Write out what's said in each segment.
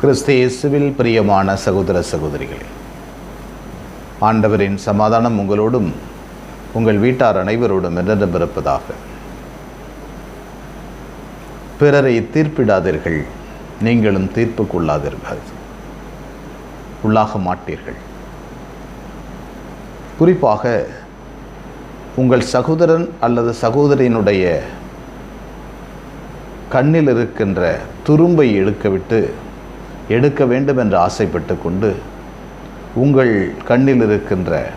கிறிஸ்து இயேசுவில் பிரியமான சகோதர சகோதரிகளே ஆண்டவரின் சமாதானம் உங்களோடும் உங்கள் வீட்டார் அனைவரோடும் நிரம்பிருப்பதாக பிறரை தீர்ப்பிடாதீர்கள் நீங்களும் தீர்ப்புக்குள்ளாதீர்கள் உள்ளாக மாட்டீர்கள். குறிப்பாக உங்கள் சகோதரன் அல்லது சகோதரியினுடைய கண்ணில் இருக்கின்ற துரும்பை எடுக்கவிட்டு எடுக்க வேண்டும் என்று ஆசைப்பட்டு கொண்டு உங்கள் கண்ணில் இருக்கின்ற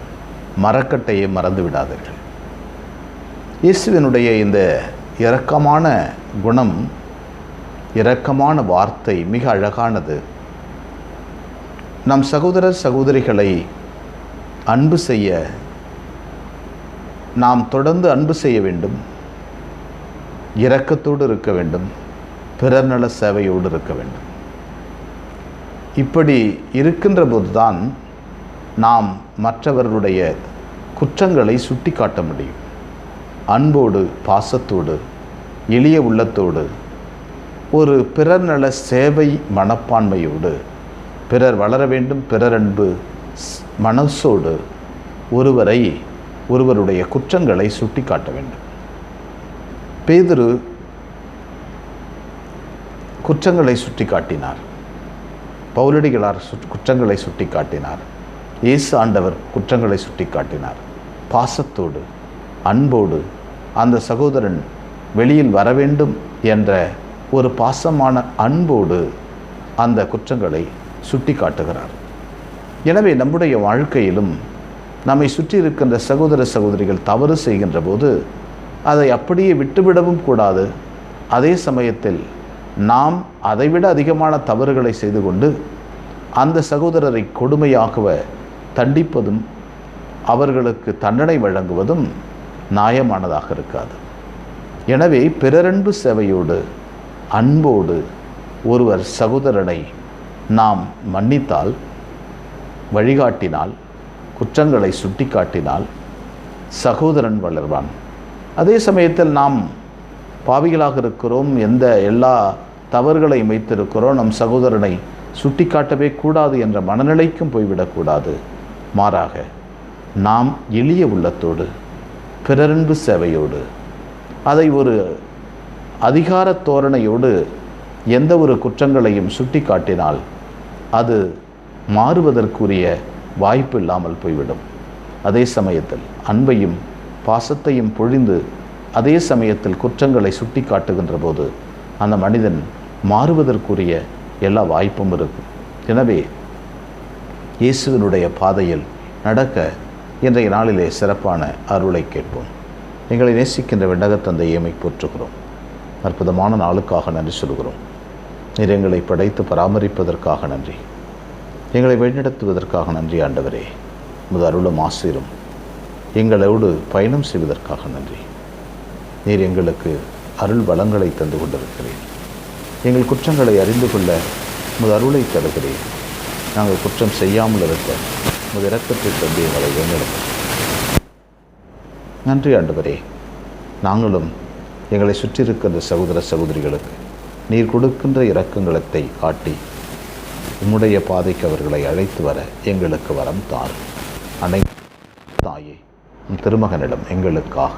மரக்கட்டையை மறந்து விடாதீர்கள். இயேசுவினுடைய இந்த இரக்கமான குணம் இரக்கமான வார்த்தை மிக அழகானது. நம் சகோதரர் சகோதரிகளை அன்பு செய்ய நாம் தொடர்ந்து அன்பு செய்ய வேண்டும். இரக்கத்தோடு இருக்க வேண்டும். பிறர் நல சேவையோடு இருக்க வேண்டும். இப்படி இருக்கின்ற போதுதான் நாம் மற்றவர்களுடைய குற்றங்களை சுட்டி காட்ட முடியும். அன்போடு பாசத்தோடு எளிய உள்ளத்தோடு ஒரு பிறர் நல சேவை மனப்பான்மையோடு பிறர் வளர வேண்டும் பிறர் அன்பு மனசோடு ஒருவரை ஒருவருடைய குற்றங்களை சுட்டி காட்ட வேண்டும். பேதுரு குற்றங்களை சுட்டி காட்டினார் பவுலடிகளார் சுட்- குற்றங்களை சுட்டி காட்டினார் இயேசு ஆண்டவர் குற்றங்களை சுட்டி காட்டினார் பாசத்தோடு அன்போடு அந்த சகோதரன் வெளியில் வர வேண்டும் என்ற ஒரு பாசமான அன்போடு அந்த குற்றங்களை சுட்டி காட்டுகிறார் எனவே நம்முடைய வாழ்க்கையிலும் நம்மை சுற்றி இருக்கின்ற சகோதர சகோதரிகள் தவறு செய்கின்ற போது அதை அப்படியே விட்டுவிடவும் கூடாது. அதே சமயத்தில் நாம் அதைவிட அதிகமான தவறுகளை செய்து கொண்டு அந்த சகோதரரை கொடுமையாகவ தண்டிப்பதும் அவர்களுக்கு தண்டனை வழங்குவதும் நியாயமானதாக இருக்காது. எனவே பிறரன்பு சேவையோடு அன்போடு ஒருவர் சகோதரனை நாம் மன்னித்தால் வழிகாட்டினால் குற்றங்களை சுட்டிக்காட்டினால் சகோதரன் வளர்வான். அதே சமயத்தில் நாம் பாவிகளாக இருக்கிறோம் எந்த எல்லா தவறுகளையும் வைத்திருக்கிறோம் நம் சகோதரனை சுட்டி காட்டவே கூடாது என்ற மனநிலைக்கும் போய்விடக்கூடாது. மாறாக நாம் எளிய உள்ளத்தோடு பிறரன்பு சேவையோடு அதை ஒரு அதிகார தோரணையோடு எந்த ஒரு குற்றங்களையும் சுட்டி காட்டினால் அது மாறுவதற்குரிய வாய்ப்பு இல்லாமல் போய்விடும். அதே சமயத்தில் அன்பையும் பாசத்தையும் பொழிந்து அதே சமயத்தில் குற்றங்களை சுட்டி காட்டுகின்ற போது அந்த மனிதன் மாறுவதற்குரிய எல்லா வாய்ப்பும் இருக்கும். எனவே இயேசுவினுடைய பாதையில் நடக்க இன்றைய நாளிலே சிறப்பான அருளை கேட்போம். எங்களை நேசிக்கின்ற விண்ணகத்தந்தை ஏமை போற்றுகிறோம். அற்புதமான நாளுக்காக நன்றி சொல்கிறோம். நீர் எங்களை படைத்து பராமரிப்பதற்காக நன்றி. எங்களை வழிநடத்துவதற்காக நன்றி ஆண்டவரே. உமது அருளும் ஆசிரும் எங்களோடு பயணம் செய்வதற்காக நன்றி. நீர் எங்களுக்கு அருள் வளங்களை தந்து கொண்டிருக்கிறீர். எங்கள் குற்றங்களை அறிந்து கொள்ள உமது அருளை தருகிறீர். நாங்கள் குற்றம் செய்யாமல் இருக்க உமது இரக்கத்தை தந்து எங்களை வழிநடத்தும் நன்றி ஆண்டவரே. நாங்களும் எங்களை சுற்றியிருக்கின்ற சகோதர சகோதரிகளுக்கு நீர் கொடுக்கின்ற இரக்கங்களத்தை காட்டி உம்முடைய பாதைக்கு அவர்களை அழைத்து வர எங்களுக்கு வரம் தார். அனை தாயே திருமகனிடம் எங்களுக்காக